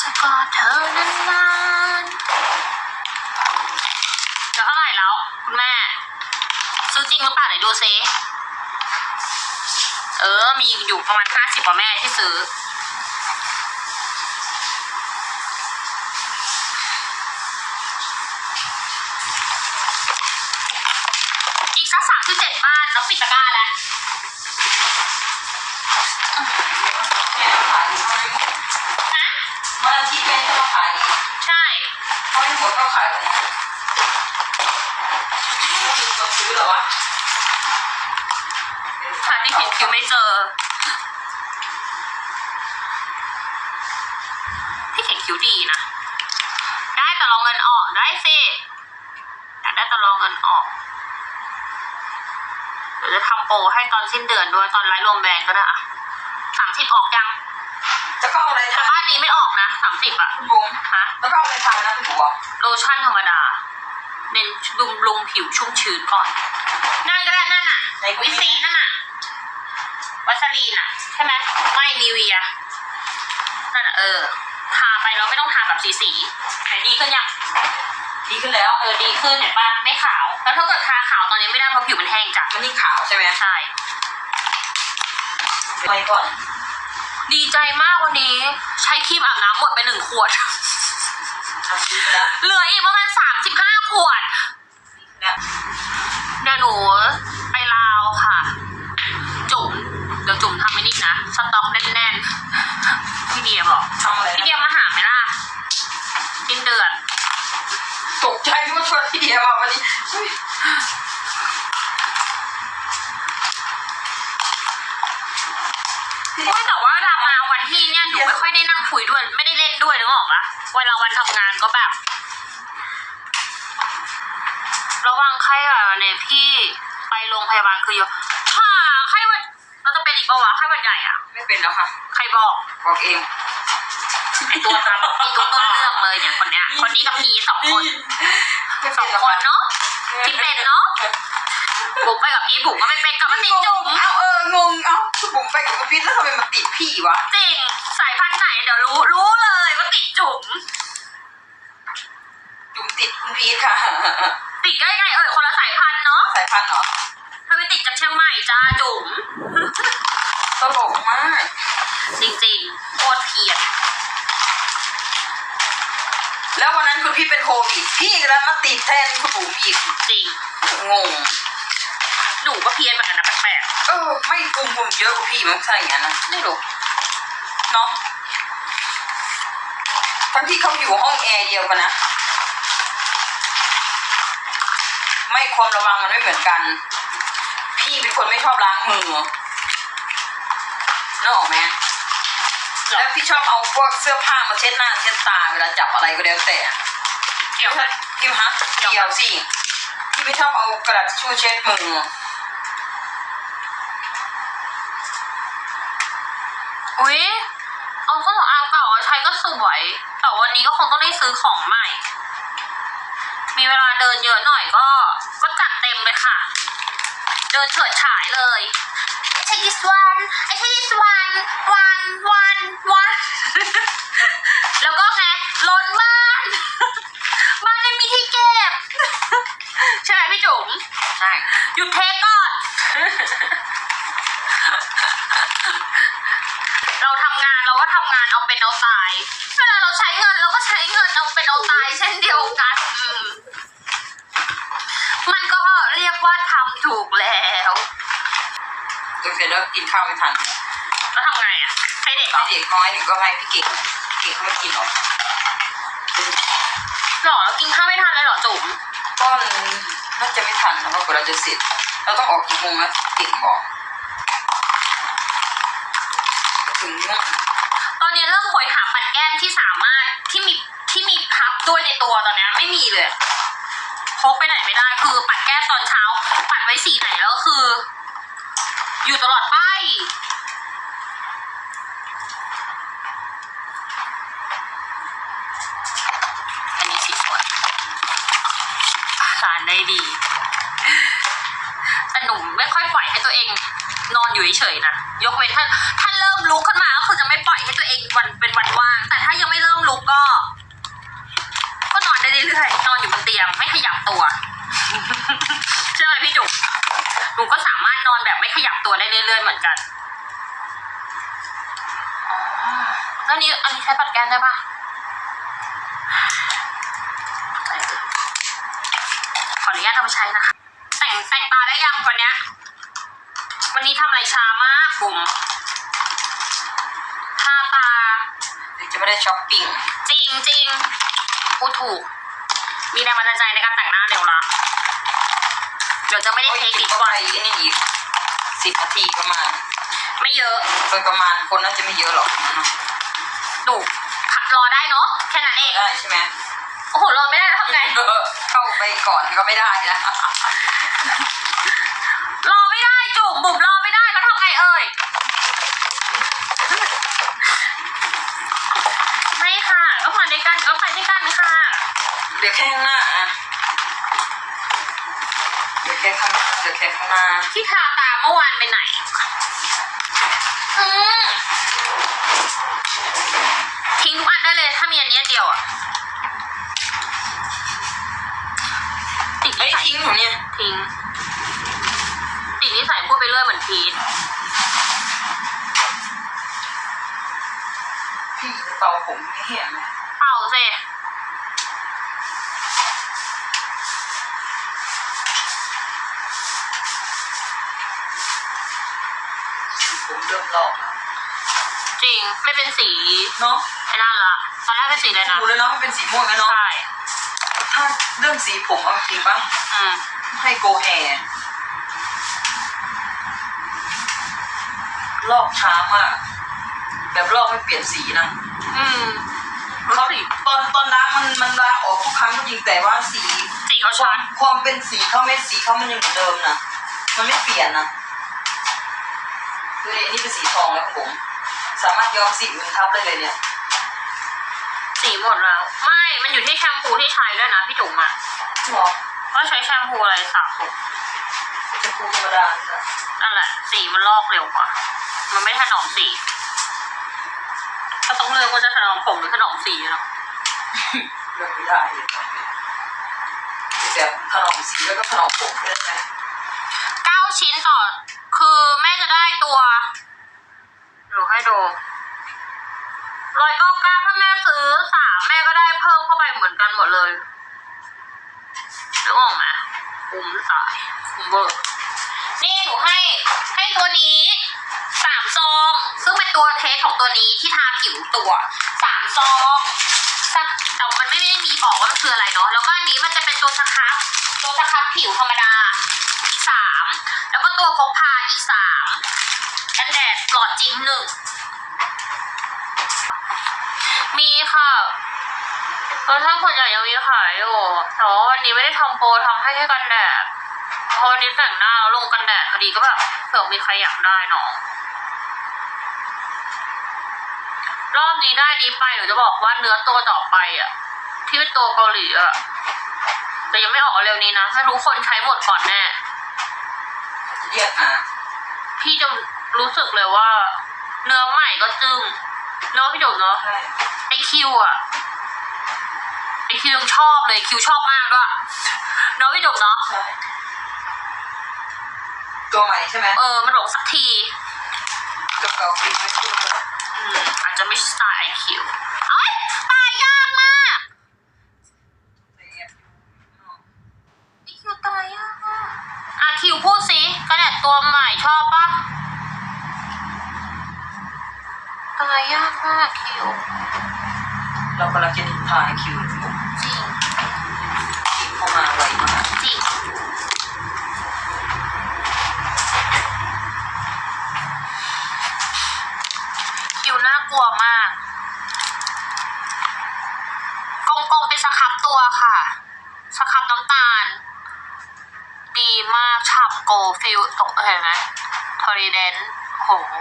จะกอดเธอนานๆเดี๋ยวเท่าไหร่แล้ว คุณแม่ ซื้อจริงหรือเปล่าไหนดูซิเออ มีอยู่ประมาณห้าสิบกว่าแม่ที่ซื้อ อีกสักสามสิบเจ็ดบ้านแล้วปิดตะกร้าแล้ว เขาไม่หมดก็ขายวันนี้ก็มีคนซื้อเหรอวะหาที่เห็นคิวไม่เจอ ที่เขียนคิ้วดีนะ ได้แต่รองเงินออกได้สิอยากได้แต่รองเงินออกเดี๋ยวจะทำโปรให้ตอนสิ้นเดือนด้วยตอนไลฟ์รวมแบรนด์ก็ได้อะสามสิบออกยัง จะก็เอาอะไรแต่ทานบ้านนี้ไม่ออกนะสามสิบอะคุณบุ๋มฮะแล้วก็เอาอะไรทานนะคุณบัวโลชั่นธรรมดา เน้นดุมลุงผิวชุ่มชื้นก่อน นั่นก็ได้นั่นน่ะในวิวิซีซีนั่นน่ะวัสลีนอะ ใช่ไหมไม่นิเวียนั่นน่ะเออ ทาไปแล้วไม่ต้องทาแบบสีสีๆไหนดีขึ้นยัง ดีขึ้นแล้ว เออดีขึ้นเห็นปะไม่ขาว แล้วถ้าเกิดทาขาวตอนนี้ไม่ได้เพราะผิวมันแห้งจัดมันยิ่งขาวใช่ไหมใช่ไปก่อนดี ใจมากวันนี้ ใช้ครีมอาบน้ำหมดไปหนึ่งขวดอาทิตย์แล้วเหลืออีกประมาณสามสิบห้าขวดเนี่ยเดี๋ยวหนูไปลาวค่ะ จุ๋มเดี๋ยวจุ๋มทำไม่นี่นะ สต็อกแน่นๆ พี่เดียบอกทำอะไรพี่นะเดียมาหาไหมล่ะสิ้นเดือน ตกใจว่าชวนพี่เดียมาวันนี้เฮ้ยโอ้ยแต่ว่าดามา วันที่เนี่ยหนูไม่ค่อยได้นั่งคุยด้วย ไม่ได้เล่นด้วยนึกออกปะเวลาวันทำงานก็แบบ ระวังไข้หวัดเนี่ยพี่ไปโรงพยาบาลคือเยอะฮ่าไข้หวัดเราจะเป็นอีกปะวะไข้หวัดใหญ่อะไม่เป็นแล้วค่ะ ใครบอกบอกเองไอตัวตามไอตัวต้นเรื่องเลยเนี่ยคนเนี้ยคนนี้กับพีสองคนไม่สเป็อนงแล้วคนค่ะเนาะที่เป็นเนอะ บุ๋มไปกับพีบุ๋มก็ไม่เป็นกับมันติดจุ๋มเอ้าเอองงเอ้าคุณบุ๋มไปกับคุณพี่แล้วทำไมมันติดพี่วะจริงสายพันธุ์ไหนเดี๋ยวรู้รู้เลยว่าติดจุ๋มจุ๋มติดคุณพีทค่ะ ติดก็ยังไงเอ่ยคนละสายพันธุ์เนาะสายพันธุ์เหรอถ้าไปติดจากเชียงใหม่จ้าจุ๋มตลกมากจริงๆโคตรเพี้ยนแล้ววันนั้นคุณพี่เป็นโควิดพี่ก็แล้วมาติดแทนคุณบุ๋มอีกจริงงง หนูก็เพี้ยนเหมือนกันนะแปลกเออไม่กลุ่มบุ๋มเยอะกว่าพี่มั้งใช่อย่างนั้นนะๆไม่รู้เนาะทั้งที่เขาอยู่ห้องแอร์เดียวกันนะ ไม่ความระวังมันไม่เหมือนกัน พี่เป็นคนไม่ชอบล้างมือนึกออกไหมแล้วพี่ชอบเอาพวกเสื้อผ้ามาเช็ดหน้าเช็ดตาเวลาจับอะไรก็แล้วแต่ เกี่ยวกับพี่ฮะเกี่ยวสิพี่ไม่ชอบเอากระดาษทิชชู่เช็ดมือ อุ้ยเอาเครื่องสำอางเก่ามาใช้ก็สวย แต่วันนี้ก็คงต้องได้ซื้อของใหม่ มีเวลาเดินเยอะหน่อยก็ ก็จัดเต็มเลยค่ะ เดินเฉิดฉายเลย I take this one I take this one one one one แล้วก็ไงล้นบ้าน บ้านไม่มีที่เก็บ ใช่ไหมพี่จุ๋ม ใช่ หยุดเทคก่อน ก็ทำงานเอาเป็นเอาตาย เวลาเราใช้เงินเราก็ใช้เงินเอาเป็นเอาตาย เช่นเดียวกันอืมมันก็เรียกว่าทำถูกแล้วจนเสร็จแล้วกินข้าวไม่ทันแล้วทำไงอะให้เด็กเหรให้อเด็กน้อยนี่ก็ให้พี่เก่งเก่งเขาไม่กินหรอกหรอแล้วกินข้าวไม่ทันเลยเหรอจุ๋มก็น่าจะไม่ทันนะเพราะกว่าเราจะเสร็จเราต้องออกกี่โมงนะเก่งบอกถึงนู่นตอนนี้ ที่สามารถที่มีที่มีพับด้วยในตัวตอนนี้ไม่มีเลยพกไปไหนไม่ได้คือปัดแก้มตอนเช้า ปัดไว้สีไหนแล้วคือ อยู่ตลอดไปอันนี้สีสวยทานได้ดีแต่หนูไม่ค่อยปล่อยให้ตัวเอง นอนอยู่เฉยๆนะยกเว้นถ้าถ้าเริ่มลุกขึ้นมาือจะไม่ปล่อยให้ตัวเองวันเป็นวันว่าง แต่ถ้ายังไม่เริ่มลุกก็ ก็นอนได้เรื่อยๆนอนอยู่บนเตียงไม่ขยับตัวใช่ไหมพี่จุ๋มหนูก็สามารถนอนแบบไม่ขยับตัวได้เรื่อยๆเหมือนกันแล้วนี้อันนี้ใช้ปัดแก้มได้ปะขออนุญาตเอาไปใช้นะคะ แต่งแต่งตาได้ยังวันนี้ วันนี้ทำอะไรช้ามากบุ๋ม ไม่ได้ช้อปปิ้งจริงจริงพูดถูก มีแรงบันดาลใจในการแต่งหน้าเร็วละเดี๋ยวจะไม่ได้เทคนิคเข้าก่ไปอนนี่อีกสิบนาทีประมาณ ไม่เยอะโดยประมาณคนน่าจะไม่เยอะหรอกดูรอได้เนาะแค่นั้นเองได้ใช่ไหมโอ้โหรอไม่ได้แล้วทำไงเข้าไปก่อนก็ไม่ได้นะรอไม่ได้จุ่มบุ๋มรอไม่ได้แล้วทำไงเอ่ย เดี๋ยวแค่ข้างหน้าอะเดี๋ยวแค่ข้างหน้าเดี๋ยวแค่ข้างหน้าที่ทาตาเมื่อวานไปไหน อืมทิ้งทุกอันได้เลย ถ้ามีอันเนี้ยเดียวอะติดไม่นิสัยทิ้งหนูเนี่ยทิ้งติดนิสัยพูดไปเรื่อยเหมือนพีทพี่จะเป่าผมไม่เห็นไหมเป่าสิ ผมเริ่มลอกแล้วจริงไม่เป็นสีเนาะไอ้นั่นละตอนแรกเป็นสีอะไรนะดูแล้วเนาะมันเป็นสีม่วงแล้วเนาะใช่ถ้าเรื่องสีผมเอาจริงป่ะอืมให้โกแฮลอกช้ามากแบบลอกไม่เปลี่ยนสีนะอืมเขาตอนตอนล้างมันมันล้างออกทุกครั้งก็จริงแต่ว่าสีสีเขาคชัวาดมความเป็นสีเขาเม็ดสีเขามันยังเหมือนเดิมนะมันไม่เปลี่ยนนะ คืออันนี้เป็นสีทองแล้วครับผม สามารถย้อมสีอื่นทับได้เลยเนี่ย สีหมดแล้ว ไม่ มันอยู่ที่แชมพูที่ใช้ด้วยนะพี่จุ๋มอะหรอก็ใช้แชมพูอะไรสระผมจะพูธรรมดาเนี่ยนั่นแหละ สีมันลอกเร็วกว่า มันไม่ถนอมสี ก็ต้องเลือกว่าจะถนอมผมหรือถนอมสีเนาะเลือกไม่ได้เลยแบบถนอมสีแล้วก็ถนอมผมได้ไหมเก้าชิ้นต่อ คือแม่จะได้ตัวดูให้ดูร้อยเก้าเก้าถ้าแม่ซื้อสามแม่ก็ได้เพิ่มเข้าไปเหมือนกันหมดเลยนึกออกไหมคุ้มสายคุ้มเบอร์นี่หนูให้ให้ตัวนี้สามซอง ซึ่งเป็นตัวเทสของตัวนี้ที่ทาผิวตัวสามซองสักแต่มันไม่ได้มีบอกว่ามันคืออะไรเนาะแล้วก็อันนี้มันจะเป็นตัวสครับตัวสครับผิวธรรมดาอีกสาม ตัวพกพาอีสามกันแดดปลอดจริงหนึ่ง มีค่ะรสชาติคนใหญ่ยังมีขายอยู่แต่ว่าวันนี้ไม่ได้ทำโปรทำให้แค่กันแดดเพราะวันนี้แต่งหน้าแล้วลงกันแดดพอดีก็แบบเผื่อมีใครอยากได้เนาะรอบนี้ได้นี้ไปหนูจะบอกว่าเนื้อตัวต่อไปอะ ที่เป็นตัวเกาหลีอะแต่ยังไม่ออกเร็วนี้นะไม่รู้คนใช้หมดก่อนแน่ เรียกหาพี่จะรู้สึกเลยว่า เนื้อใหม่ก็จึ้งเนื้อะพี่จุ๋มเนาะใช่ไอคิวอะไอคิวยังชอบเลยคิวชอบมากด้วยเนาะพี่จุ๋มเนาะใช่ตัวใหม่ใช่ไหมเออมันบอกสักทีตัวเก่าปิดไม่ขึ้นเลยอืมอาจจะไม่ใช่สไตล์ไอคิวเอ้ยตายยากมากไอคิวตายยากมากอะคิวพูดสิกระดาษ ตัวใหม่ชอบปะตายยากมากคิวเรากำลังจะนินทาคิวผมจริงคิวเข้ามาไวมากจริงคิวน่ากลัวมากกงกงเป็นสครับตัวค่ะ สครับน้ำตาล ดีมากฉ่ำ โกฟิลตกเห็นไหมทอริเดนโอ้โห